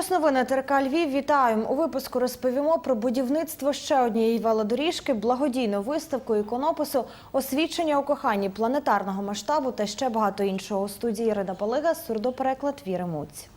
Час новини ТРК Львів. Вітаю. У випуску розповімо про будівництво ще однієї велодоріжки, благодійну виставку іконопису, освічення у коханні планетарного масштабу та ще багато іншого. У студії Реда Полига, сурдопереклад Віри Муць.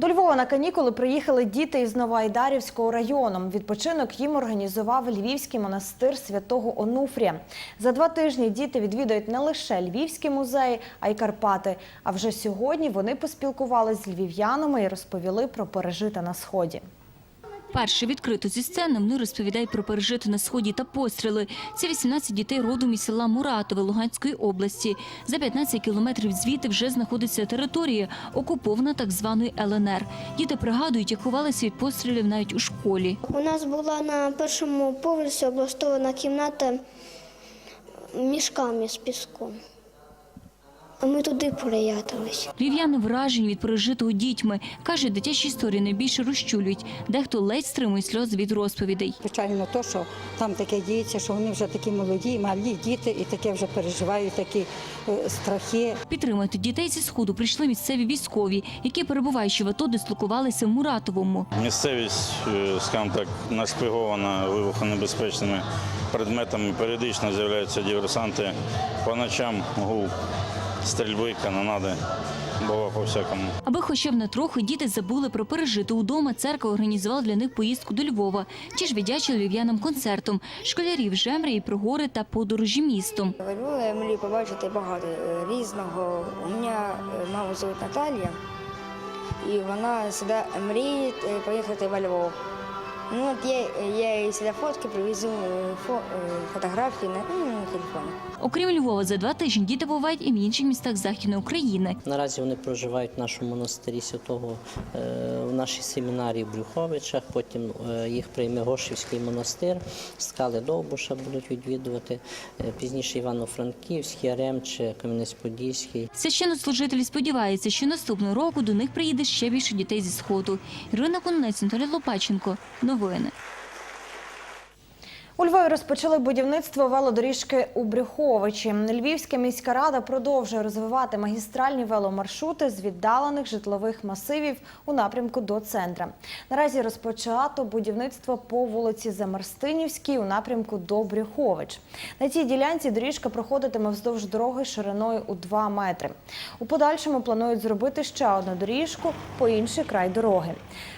До Львова на канікули приїхали діти із Новоайдарівського району. Відпочинок їм організував Львівський монастир святого Онуфрія. За два тижні діти відвідають не лише Львівські музеї, а й Карпати. А вже сьогодні вони поспілкувалися з львів'янами і розповіли про пережите на сході. Перше відкрито зі сцени вони розповідають про пережити на сході та постріли. Це 18 дітей родом із села Муратове Луганської області. За 15 кілометрів звідти вже знаходиться територія, окупована так званою ЛНР. Діти пригадують, як ховалися від пострілів навіть у школі. У нас була на першому поверсі облаштована кімната мішками з піском. Ми туди прятались. Львів'яни вражені від пережитого дітьми. Каже, дитячі історії найбільше розчулюють. Дехто ледь стримує сльози від розповідей. Звичайно, то, що там таке діється, що вони вже такі молоді, малі діти і таке вже переживають такі е, страхи. Підтримати дітей зі сходу прийшли місцеві військові, які перебуваючи в АТО, дислокувалися в Муратовому. Місцевість, е, скажімо так, нашпигована вибухонебезпечними предметами. Періодично з'являються диверсанти. По ночам гул, стрільби, канонади. Було по-всякому. Аби хоча б на трохи діти забули про пережити удома, церква організувала для них поїздку до Львова. Ті ж віддячили львів'янам концертом. Школярів вже мріють про гори та подорожі містом. Львові я побачити багато е, різного. У мене е, маму звуть Наталія, і вона завжди мріє е, поїхати во Львов. Ну, от я, я їй сюди фотки привезу е, фо, е, фотографії на, ну, на телефоні. Окрім Львова, за два тижні діти бувають і в інших містах Західної України. Наразі вони проживають в нашому монастирі святого е, в нашій семінарії в Брюховичах. Потім їх прийме Гошівський монастир, скали Довбуша будуть відвідувати. Пізніше Івано-Франківськ, Яремче, Кам'янець-Подільський. Священнослужителі сподіваються, що наступного року до них приїде ще більше дітей зі сходу. Ірина Кононець, Анатолій Лопаченко. Новини. У Львові розпочали будівництво велодоріжки у Брюховичі. Львівська міська рада продовжує розвивати магістральні веломаршрути з віддалених житлових масивів у напрямку до центра. Наразі розпочато будівництво по вулиці Замарстинівській у напрямку до Брюхович. На цій ділянці доріжка проходитиме вздовж дороги шириною у 2 метри. У подальшому планують зробити ще одну доріжку по інший край дороги.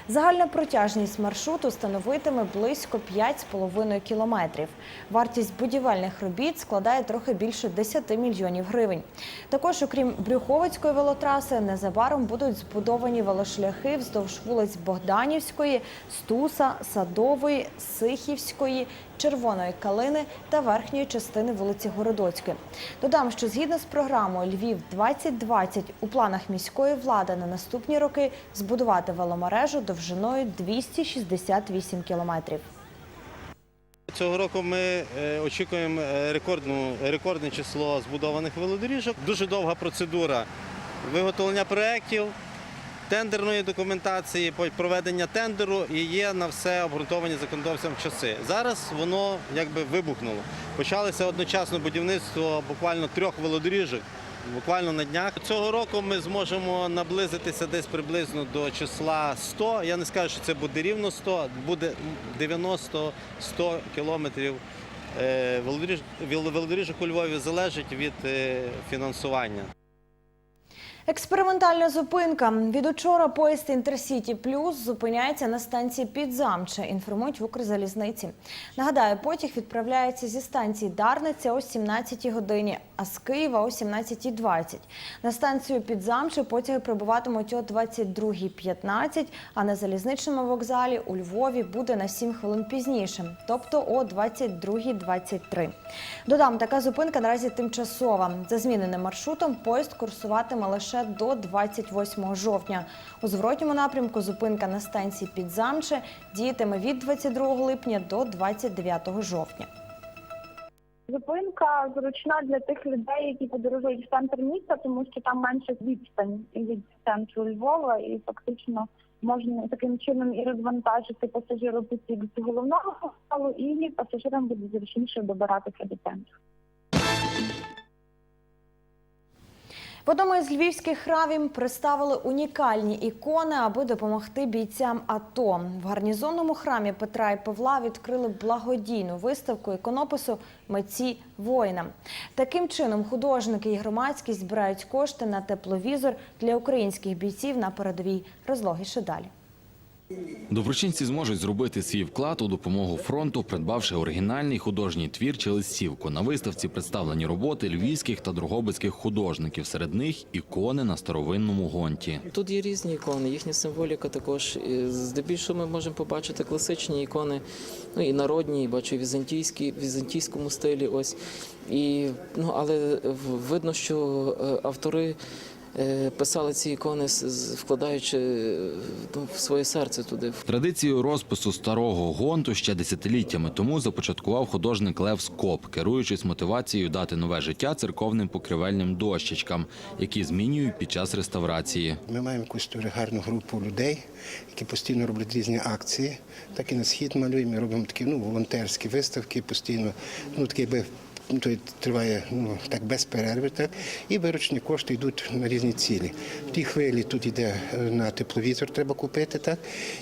Загальна протяжність маршруту становитиме близько 5,5 кілометрів. Вартість будівельних робіт складає трохи більше 10 мільйонів гривень. Також, окрім Брюховицької велотраси, незабаром будуть збудовані велошляхи вздовж вулиць Богданівської, Стуса, Садової, Сихівської, Червоної Калини та верхньої частини вулиці Городоцької. Додам, що згідно з програмою Львів 2020 у планах міської влади на наступні роки збудувати веломережу довжиною 268 кілометрів. Цього року ми е, очікуємо е, рекордну, рекордне число збудованих велодоріжок. Дуже довга процедура виготовлення проєктів, тендерної документації, проведення тендеру і є на все обґрунтовані законодавцем часи. Зараз воно якби вибухнуло. Почалося одночасно будівництво буквально трьох велодоріжок. Буквально на днях цього року ми зможемо наблизитися десь приблизно до числа 100. Я не скажу, що це буде рівно 100, буде 90-100 кілометрів. Е, Велодоріжок у Львові залежить від е, фінансування. Експериментальна зупинка. Від учора поїзд Інтерсіті Плюс зупиняється на станції Підзамче, інформують в Укрзалізниці. Нагадаю, потяг відправляється зі станції Дарниця о 17 годині, а з Києва о 17.20. На станцію Підзамче потяги прибуватимуть о 22.15, а на залізничному вокзалі у Львові буде на 7 хвилин пізніше, тобто о 22.23. Додам, така зупинка наразі тимчасова. За зміненим маршрутом поїзд курсуватиме лише до 28 жовтня. У зворотньому напрямку зупинка на станції Підзамче діятиме від 22 липня до 29 жовтня. Зупинка зручна для тих людей, які подорожують в центр міста, тому що там менше відстань від центру Львова, і фактично можна таким чином і розвантажити пасажиропотік з головного вокзалу, і пасажирам буде зручніше добиратися до центру. В із львівських храмів представили унікальні ікони, аби допомогти бійцям АТО. В гарнізонному храмі Петра і Павла відкрили благодійну виставку іконопису митці воїна. Таким чином художники і громадськість збирають кошти на тепловізор для українських бійців на передовій. Розлогіше далі. Доброчинці зможуть зробити свій вклад у допомогу фронту, придбавши оригінальний художній твір чи листівку. На виставці представлені роботи львівських та дрогобицьких художників. Серед них ікони на старовинному гонті. Тут є різні ікони, їхня символіка також. Здебільшого ми можемо побачити класичні ікони, ну і народні, і бачу візантійські, в візантійському стилі. Ось. І, ну, але видно, що е, автори писали ці ікони, вкладаючи е, ну, в своє серце туди. Традицію розпису старого гонту ще десятиліттями тому започаткував художник Лев Скоп, керуючись мотивацією дати нове життя церковним покривельним дощечкам, які змінюють під час реставрації. Ми маємо якусь дуже гарну групу людей, які постійно роблять різні акції. Так і на схід малюємо, ми робимо такі ну, волонтерські виставки постійно. Ну, такі якби ну, то триває ну, так без перерви, так, і виручні кошти йдуть на різні цілі. В тій хвилі тут йде е, на тепловізор, треба купити, так,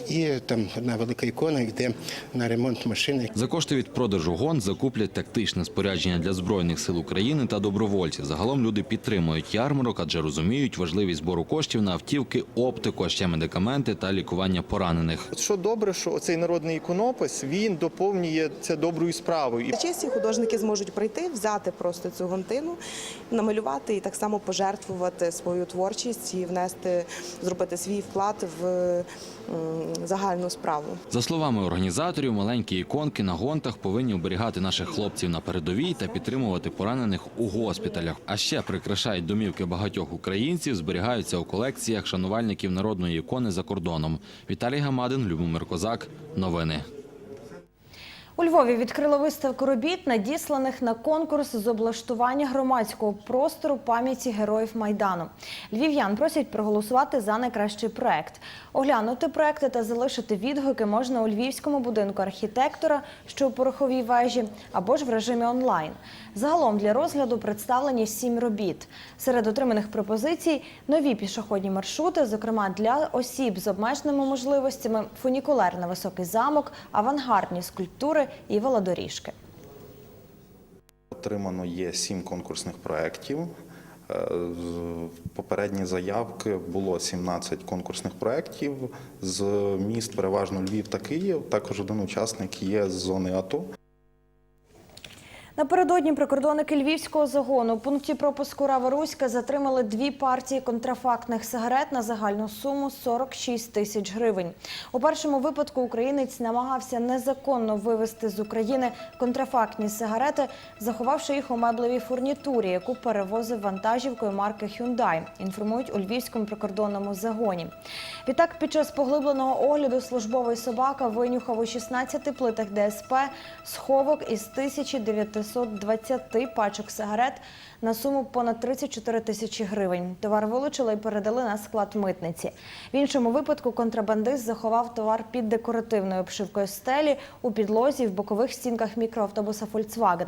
і там одна велика ікона йде на ремонт машини. За кошти від продажу гонт закуплять тактичне спорядження для збройних сил України та добровольців. Загалом люди підтримують ярмарок, адже розуміють важливість збору коштів на автівки, оптику, а ще медикаменти та лікування поранених. Що добре, що оцей народний іконопис він доповнює це доброю справою. І Честі художники зможуть прийти, взяти просто цю гонтину, намалювати і так само пожертвувати свою творчість і внести, зробити свій вклад в загальну справу. За словами організаторів, маленькі іконки на гонтах повинні оберігати наших хлопців на передовій та підтримувати поранених у госпіталях. А ще прикрашають домівки багатьох українців, зберігаються у колекціях шанувальників народної ікони за кордоном. Віталій Гамадин, Любомир Козак. Новини. У Львові відкрили виставку робіт, надісланих на конкурс з облаштування громадського простору пам'яті героїв Майдану. Львів'ян просять проголосувати за найкращий проект. Оглянути проекти та залишити відгуки можна у Львівському будинку архітектора, що у пороховій вежі, або ж в режимі онлайн. Загалом для розгляду представлені сім робіт. Серед отриманих пропозицій нові пішохідні маршрути, зокрема для осіб з обмеженими можливостями, фунікулер на високий замок, авангардні скульптури і велодоріжки. Отримано є сім конкурсних проєктів. Е, Попередні заявки було 17 конкурсних проєктів з міст переважно Львів та Київ. Також один учасник є з зони АТО. Напередодні прикордонники львівського загону у пункті пропуску Рава-Руська затримали дві партії контрафактних сигарет на загальну суму 46 тисяч гривень. У першому випадку українець намагався незаконно вивезти з України контрафактні сигарети, заховавши їх у меблевій фурнітурі, яку перевозив вантажівкою марки Hyundai, інформують у львівському прикордонному загоні. Відтак, під час поглибленого огляду службовий собака винюхав у 16 плитах ДСП сховок із 1920 пачок сигарет на суму понад 34 тисячі гривень. Товар вилучили і передали на склад митниці. В іншому випадку контрабандист заховав товар під декоративною обшивкою стелі у підлозі в бокових стінках мікроавтобуса Volkswagen.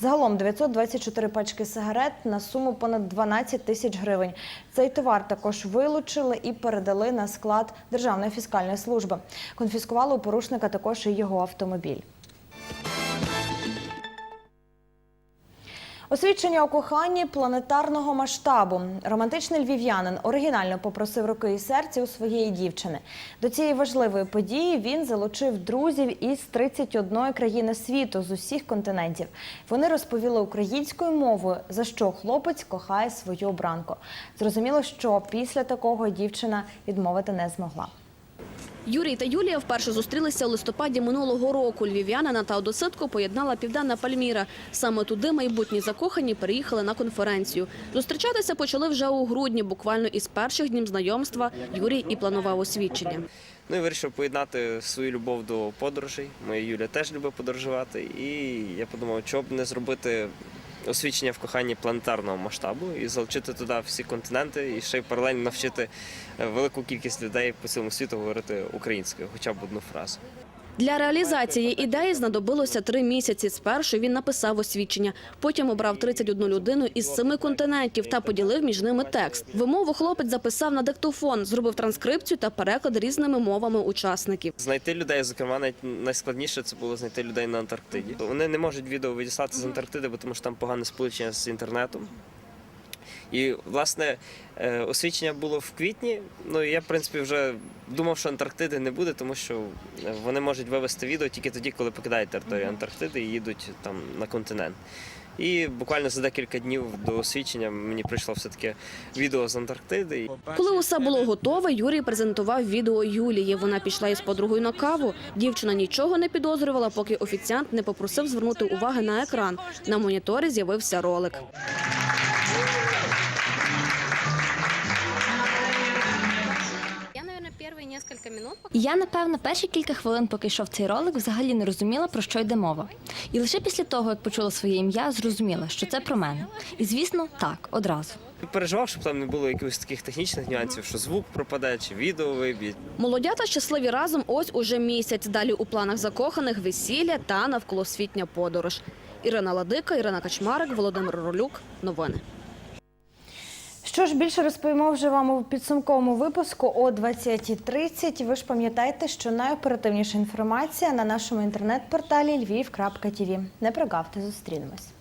Загалом 924 пачки сигарет на суму понад 12 тисяч гривень. Цей товар також вилучили і передали на склад Державної фіскальної служби. Конфіскували у порушника також і його автомобіль. Освідчення у коханні планетарного масштабу. Романтичний львів'янин оригінально попросив руки і серця у своєї дівчини. До цієї важливої події він залучив друзів із 31 країни світу з усіх континентів. Вони розповіли українською мовою, за що хлопець кохає свою обранку. Зрозуміло, що після такого дівчина відмовити не змогла. Юрій та Юлія вперше зустрілися у листопаді минулого року. Львів'янина та одеситку поєднала Південна Пальміра. Саме туди майбутні закохані переїхали на конференцію. Зустрічатися почали вже у грудні, буквально із перших днів знайомства. Юрій і планував освідчення. Ну і вирішив поєднати свою любов до подорожей. Моя Юля теж любить подорожувати. І я подумав, чого б не зробити освічення в коханні планетарного масштабу і залучити туди всі континенти, і ще й паралельно навчити е, велику кількість людей по цілому світу говорити українською, хоча б одну фразу. Для реалізації ідеї знадобилося три місяці. Спершу він написав освідчення, потім обрав 31 людину із семи континентів та поділив між ними текст. Вимову хлопець записав на диктофон, зробив транскрипцію та переклад різними мовами учасників. Знайти людей, зокрема, навіть найскладніше це було знайти людей на Антарктиді. Вони не можуть відео відіслати з Антарктиди, бо тому що там погане сполучення з інтернетом. І, власне, е, освічення було в квітні. Ну і я, в принципі, вже думав, що Антарктиди не буде, тому що е, вони можуть вивести відео тільки тоді, коли покидають територію Антарктиди і їдуть там на континент. І буквально за декілька днів до освічення мені прийшло все-таки відео з Антарктиди. Коли усе було готове, Юрій презентував відео Юлії. Вона пішла із подругою на каву. Дівчина нічого не підозрювала, поки офіціант не попросив звернути уваги на екран. На моніторі з'явився ролик. Я, напевно, перші кілька хвилин, поки йшов цей ролик, взагалі не розуміла, про що йде мова. І лише після того, як почула своє ім'я, зрозуміла, що це про мене. І, звісно, так, одразу. Переживав, щоб там не було якихось таких технічних нюансів, що звук пропаде чи відео виб'ють. Молодята щасливі разом ось уже місяць. Далі у планах закоханих весілля та навколосвітня подорож. Ірина Ладика, Ірина Качмарик, Володимир Ролюк. Новини. Що ж більше розповімо вже вам у підсумковому випуску о 20.30. Ви ж пам'ятайте, що найоперативніша інформація на нашому інтернет-порталі lviv.tv. Не прогавте, зустрінемось.